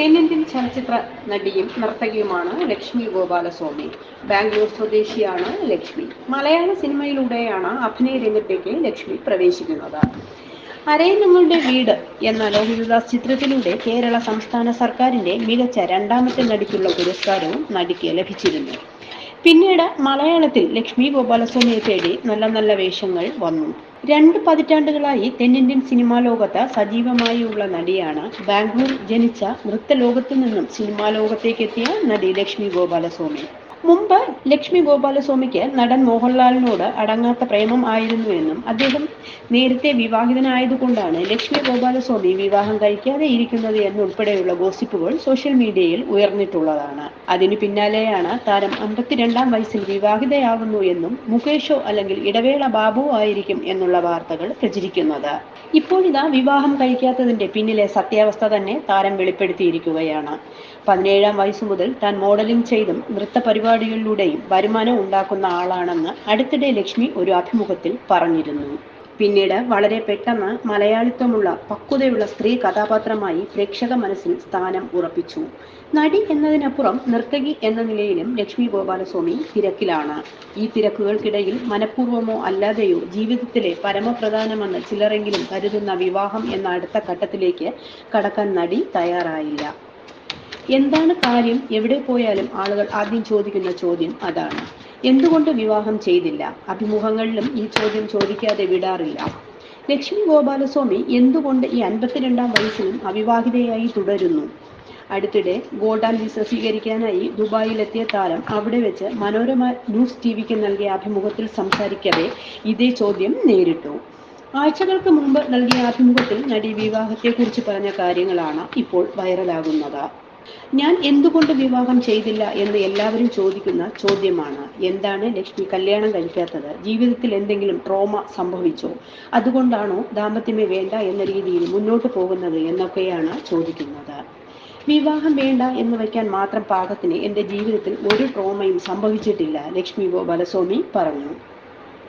തെന്നിന്ത്യൻ ചലച്ചിത്ര നടിയും നർത്തകിയുമാണ് ലക്ഷ്മി ഗോപാലസ്വാമി. ബാംഗ്ലൂർ സ്വദേശിയാണ് ലക്ഷ്മി. മലയാള സിനിമയിലൂടെയാണ് അഭിനയ രംഗത്തേക്ക് ലക്ഷ്മി പ്രവേശിക്കുന്നത്. അരയന്നങ്ങളുടെ വീട് എന്ന ലോഹിതദാസ് ചിത്രത്തിലൂടെ കേരള സംസ്ഥാന സർക്കാരിന്റെ മികച്ച രണ്ടാമത്തെ നടിക്കുള്ള പുരസ്കാരവും നടിക്ക് ലഭിച്ചിരുന്നു. പിന്നീട് മലയാളത്തിൽ ലക്ഷ്മി ഗോപാലസ്വാമിയെ തേടി നല്ല നല്ല വേഷങ്ങൾ വന്നു. രണ്ട് പതിറ്റാണ്ടുകളായി തെന്നിന്ത്യൻ സിനിമാ ലോകത്ത് സജീവമായി ഉള്ള നടിയാണ് ബാംഗ്ലൂർ ജനിച്ച നൃത്തലോകത്തു നിന്നും സിനിമാ ലോകത്തേക്ക് എത്തിയ നടി ലക്ഷ്മി ഗോപാലസ്വാമി. മുമ്പ് ലക്ഷ്മി ഗോപാലസ്വാമിക്ക് നടൻ മോഹൻലാലിനോട് അടങ്ങാത്ത പ്രേമം ആയിരുന്നുവെന്നും അദ്ദേഹം നേരത്തെ വിവാഹിതനായതുകൊണ്ടാണ് ലക്ഷ്മി ഗോപാലസ്വാമി വിവാഹം കഴിക്കാതെ ഇരിക്കുന്നത് എന്നുൾപ്പെടെയുള്ള ഗോസിപ്പുകൾ സോഷ്യൽ മീഡിയയിൽ ഉയർന്നിട്ടുള്ളതാണ്. അതിനു പിന്നാലെയാണ് താരം അമ്പത്തിരണ്ടാം വയസ്സിൽ വിവാഹിതയാകുന്നു എന്നും മുകേഷോ അല്ലെങ്കിൽ ഇടവേള ബാബു ആയിരിക്കും എന്നുള്ള വാർത്തകൾ പ്രചരിക്കുന്നത്. ഇപ്പോഴിതാ വിവാഹം കഴിക്കാത്തതിന്റെ പിന്നിലെ സത്യാവസ്ഥ തന്നെ താരം വെളിപ്പെടുത്തിയിരിക്കുകയാണ്. പതിനേഴാം വയസ്സു മുതൽ താൻ മോഡലിംഗ് ചെയ്തും നൃത്ത പരിപാടികളിലൂടെയും വരുമാനം ഉണ്ടാക്കുന്ന ആളാണെന്ന് അടുത്തിടെ ലക്ഷ്മി ഒരു അഭിമുഖത്തിൽ പറഞ്ഞിരുന്നു. പിന്നീട് വളരെ പെട്ടെന്ന് മലയാളിത്വമുള്ള പക്വതയുള്ള സ്ത്രീ കഥാപാത്രമായി പ്രേക്ഷക മനസ്സിൽ സ്ഥാനം ഉറപ്പിച്ചു. നടി എന്നതിനപ്പുറം നർത്തകി എന്ന നിലയിലും ലക്ഷ്മി ഗോപാലസ്വാമി തിരക്കിലാണ്. ഈ തിരക്കുകൾക്കിടയിൽ മനഃപൂർവമോ അല്ലാതെയോ ജീവിതത്തിലെ പരമപ്രധാനമെന്ന് ചിലരെങ്കിലും കരുതുന്ന വിവാഹം എന്ന അടുത്ത ഘട്ടത്തിലേക്ക് കടക്കാൻ നടി തയ്യാറായില്ല. എന്താണ് കാര്യം? എവിടെ പോയാലും ആളുകൾ ആദ്യം ചോദിക്കുന്ന ചോദ്യം അതാണ്. എന്തുകൊണ്ട് വിവാഹം ചെയ്തില്ല? അഭിമുഖങ്ങളിലും ഈ ചോദ്യം ചോദിക്കാതെ വിടാറില്ല. ലക്ഷ്മി ഗോപാലസ്വാമി എന്തുകൊണ്ട് ഈ അൻപത്തിരണ്ടാം വയസ്സിലും അവിവാഹിതയായി തുടരുന്നു? അടുത്തിടെ ഗോൾഡൻ വിസ സ്വീകരിക്കാനായി ദുബായിലെത്തിയ താരം അവിടെ വെച്ച് മനോരമ ന്യൂസ് ടി വിക്ക് നൽകിയ അഭിമുഖത്തിൽ സംസാരിക്കവേ ഇതേ ചോദ്യം നേരിട്ടു. ആഴ്ചകൾക്ക് മുമ്പ് നൽകിയ അഭിമുഖത്തിൽ നടി വിവാഹത്തെക്കുറിച്ച് പറഞ്ഞ കാര്യങ്ങളാണ് ഇപ്പോൾ വൈറലാകുന്നത്. ഞാൻ എന്തുകൊണ്ട് വിവാഹം ചെയ്തില്ല എന്ന് എല്ലാവരും ചോദിക്കുന്ന ചോദ്യമാണ്. എന്താണ് ലക്ഷ്മി കല്യാണം കഴിക്കാത്തത്? ജീവിതത്തിൽ എന്തെങ്കിലും ട്രോമ സംഭവിച്ചോ? അതുകൊണ്ടാണോ ദാമ്പത്യമേ വേണ്ട എന്ന രീതിയിൽ മുന്നോട്ട് പോകുന്നത് എന്നൊക്കെയാണ് ചോദിക്കുന്നത്. വിവാഹം വേണ്ട എന്ന് വയ്ക്കാൻ മാത്രം പാകത്തിന് എന്റെ ജീവിതത്തിൽ ഒരു ട്രോമയും സംഭവിച്ചിട്ടില്ല ലക്ഷ്മി ഗോപാലസ്വാമി പറഞ്ഞു.